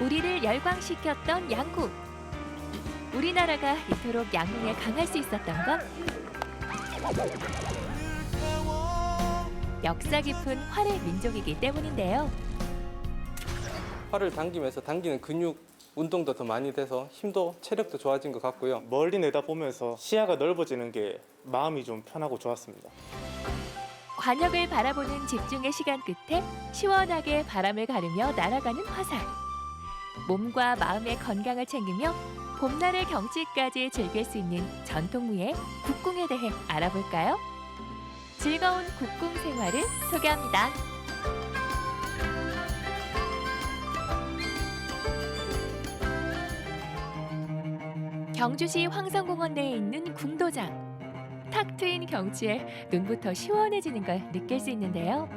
우리를 열광시켰던 양궁. 우리나라가 이토록 양궁에 강할 수 있었던 건 역사 깊은 활의 민족이기 때문인데요. 팔을 당기면서 당기는 근육 운동도 더 많이 돼서 힘도 체력도 좋아진 것 같고요. 멀리 내다보면서 시야가 넓어지는 게 마음이 좀 편하고 좋았습니다. 관역을 바라보는 집중의 시간 끝에 시원하게 바람을 가르며 날아가는 화살. 몸과 마음의 건강을 챙기며 봄날의 경치까지 즐길 수 있는 전통무예 국궁에 대해 알아볼까요? 즐거운 국궁 생활을 소개합니다. 경주시 황성공원 내에 있는 궁도장. 탁 트인 경치에 눈부터 시원해지는 걸 느낄 수 있는데요.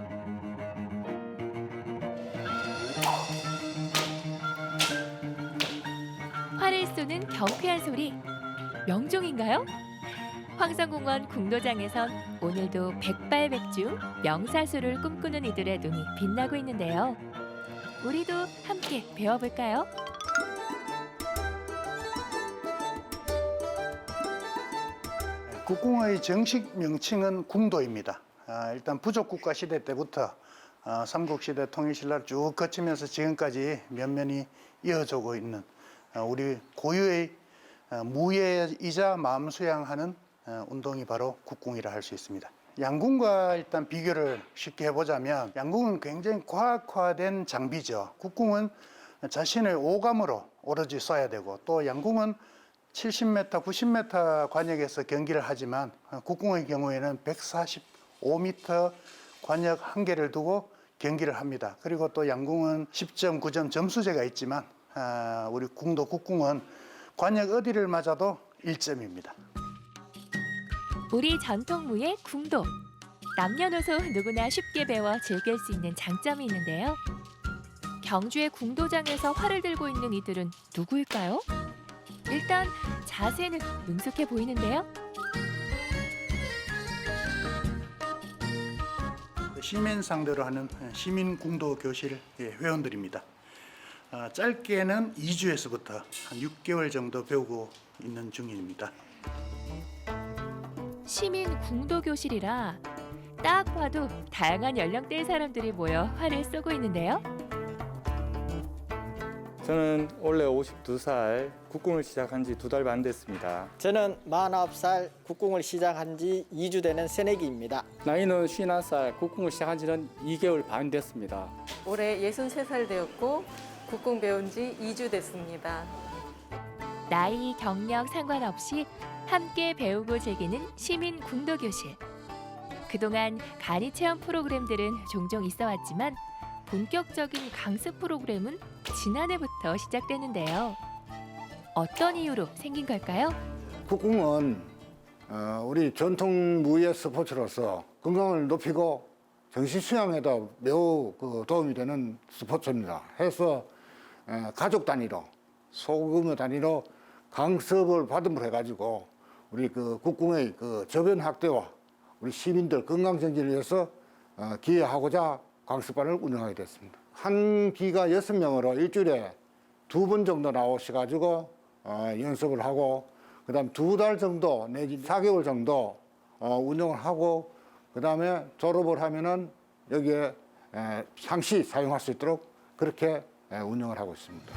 쏘는 경쾌한 소리. 명종인가요? 황성공원 궁도장에선 오늘도 백발백중 명사수를 꿈꾸는 이들의 눈이 빛나고 있는데요. 우리도 함께 배워볼까요? 국궁의 정식 명칭은 궁도입니다. 아, 일단 부족국가 시대 때부터 아, 삼국시대 통일신라를 쭉 거치면서 지금까지 면면이 이어지고 있는 아, 우리 고유의 아, 무예이자 마음 수양하는 아, 운동이 바로 국궁이라 할 수 있습니다. 양궁과 일단 비교를 쉽게 해보자면 양궁은 굉장히 과학화된 장비죠. 국궁은 자신의 오감으로 오로지 쏴야 되고 또 양궁은 70m, 90m 관역에서 경기를 하지만 어, 국궁의 경우에는 145m 관역 한 개를 두고 경기를 합니다. 그리고 또 양궁은 10점, 9점 점수제가 있지만 아, 우리 궁도 국궁은 관역 어디를 맞아도 1점입니다. 우리 전통무예 궁도. 남녀노소 누구나 쉽게 배워 즐길 수 있는 장점이 있는데요. 경주의 궁도장에서 활을 들고 있는 이들은 누구일까요? 일단 자세는 능숙해 보이는데요. 시민 상대로 하는 시민 궁도 교실 예, 회원들입니다. 아, 짧게는 2주에서부터 한 6개월 정도 배우고 있는 중입니다. 시민 궁도 교실이라 딱 봐도 다양한 연령대의 사람들이 모여 활을 쏘고 있는데요. 저는 원래 52살 국궁을 시작한 지 두 달 반 됐습니다. 저는 49살 국궁을 시작한 지 2주 되는 새내기입니다. 나이는 51살 국궁을 시작한 지는 2개월 반 됐습니다. 올해 63살 되었고 국궁 배운 지 2주 됐습니다. 나이, 경력 상관없이 함께 배우고 즐기는 시민 궁도 교실. 그동안 간이 체험 프로그램들은 종종 있어 왔지만 본격적인 강습 프로그램은 지난해부터 시작됐는데요. 어떤 이유로 생긴 걸까요? 국궁은 어, 우리 전통 무예 스포츠로서 건강을 높이고 정신 수양에도 매우 그 도움이 되는 스포츠입니다. 해서 어, 가족 단위로 소규모 단위로 강습을 받음으로 해가지고 우리 그 국궁의 그 저변 확대와 우리 시민들 건강 정진을 위해서 어, 기여하고자 강습반을 운영하게 됐습니다. 한 기가 여섯 명으로 일주일에 두 번 정도 나오셔가지고 어, 연습을 하고 그다음 두 달 정도 내지 4개월 정도 어, 운영을 하고 그다음에 졸업을 하면은 여기에 에, 상시 사용할 수 있도록 그렇게 에, 운영을 하고 있습니다.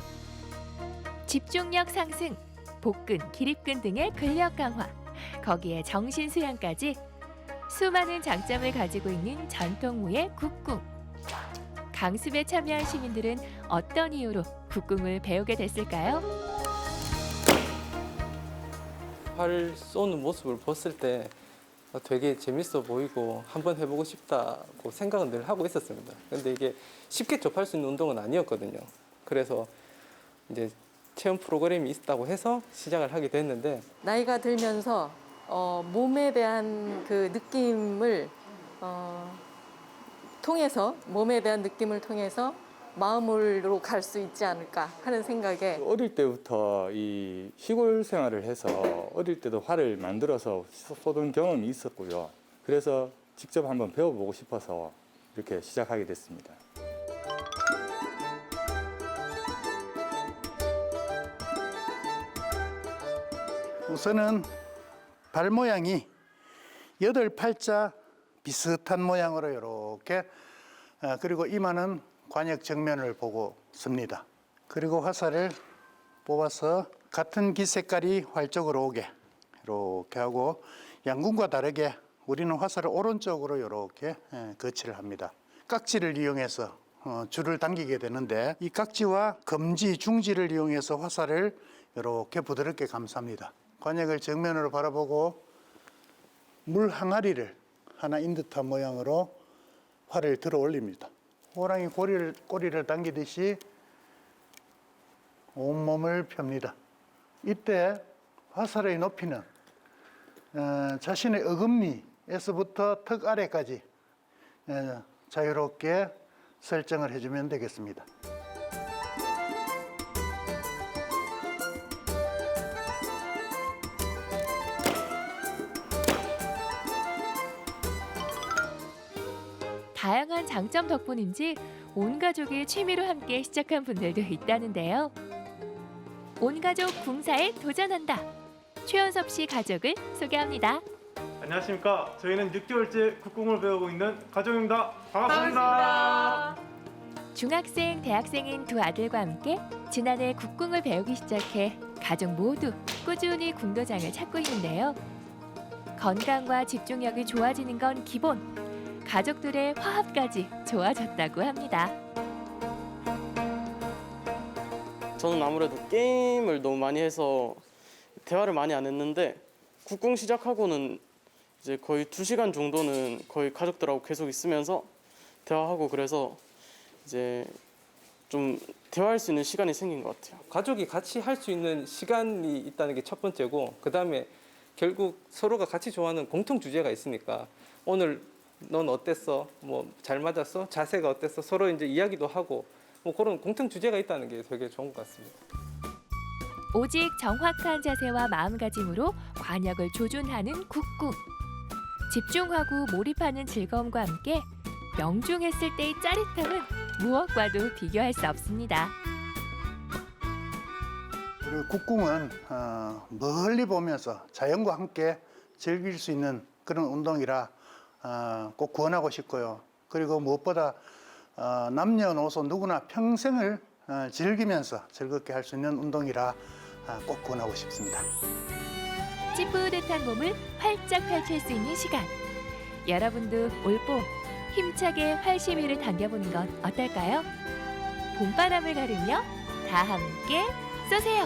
집중력 상승, 복근, 기립근 등의 근력 강화, 거기에 정신 수양까지 수많은 장점을 가지고 있는 전통무예 국궁. 강습에 참여한 시민들은 어떤 이유로 국궁을 배우게 됐을까요? 활 쏘는 모습을 봤을 때 되게 재밌어 보이고 한번 해보고 싶다고 생각은 늘 하고 있었습니다. 근데 이게 쉽게 접할 수 있는 운동은 아니었거든요. 그래서 이제 체험 프로그램이 있다고 해서 시작을 하게 됐는데 나이가 들면서 어, 몸에 대한 그 느낌을 어, 통해서 몸에 대한 느낌을 통해서 마음으로 갈 수 있지 않을까 하는 생각에 그 어릴 때부터 이 시골 생활을 해서 어릴 때도 화를 만들어서 쏘던 경험이 있었고요. 그래서 직접 한번 배워보고 싶어서 이렇게 시작하게 됐습니다. 우선은 발 모양이 여덟 팔자 비슷한 모양으로 이렇게 어, 그리고 이마는 관역 정면을 보고 씁니다. 그리고 화살을 뽑아서 같은 기 색깔이 활쪽으로 오게 이렇게 하고 양궁과 다르게 우리는 화살을 오른쪽으로 이렇게 예, 거치를 합니다. 깍지를 이용해서 어, 줄을 당기게 되는데 이 깍지와 검지, 중지를 이용해서 화살을 이렇게 부드럽게 감쌉니다. 관역을 정면으로 바라보고 물 항아리를 하나 인 듯한 모양으로 활을 들어 올립니다. 호랑이 꼬리를, 꼬리를 당기듯이 온몸을 펴니다. 이때 화살의 높이는 어, 자신의 어금니에서부터 턱 아래까지 어, 자유롭게 설정을 해주면 되겠습니다. 다양한 장점 덕분인지 온 가족이 취미로 함께 시작한 분들도 있다는데요. 온 가족 궁사에 도전한다. 최연섭 씨 가족을 소개합니다. 안녕하십니까. 저희는 6개월째 국궁을 배우고 있는 가족입니다. 반갑습니다. 중학생, 대학생인 두 아들과 함께 지난해 국궁을 배우기 시작해 가족 모두 꾸준히 궁도장을 찾고 있는데요. 건강과 집중력이 좋아지는 건 기본. 가족들의 화합까지 좋아졌다고 합니다. 저는 아무래도 게임을 너무 많이 해서 대화를 많이 안 했는데 국궁 시작하고는 이제 거의 두 시간 정도는 거의 가족들하고 계속 있으면서 대화하고 그래서 이제 좀 대화할 수 있는 시간이 생긴 것 같아요. 가족이 같이 할 수 있는 시간이 있다는 게 첫 번째고 그 다음에 결국 서로가 같이 좋아하는 공통 주제가 있으니까 오늘 넌 어땠어? 뭐 잘 맞았어? 자세가 어땠어? 서로 이제 이야기도 하고 뭐 그런 공통 주제가 있다는 게 되게 좋은 것 같습니다. 오직 정확한 자세와 마음가짐으로 관역을 조준하는 국궁. 집중하고 몰입하는 즐거움과 함께 명중했을 때의 짜릿함은 무엇과도 비교할 수 없습니다. 그리고 국궁은 어, 멀리 보면서 자연과 함께 즐길 수 있는 그런 운동이라 어, 꼭 권하고 싶고요. 그리고 무엇보다 어, 남녀노소 누구나 평생을 어, 즐기면서 즐겁게 할 수 있는 운동이라 아, 꼭 권하고 싶습니다. 찌뿌듯한 몸을 활짝 펼칠 수 있는 시간. 여러분도 올봄 힘차게 활시위를 당겨보는 건 어떨까요? 봄바람을 가르며 다 함께 쏘세요.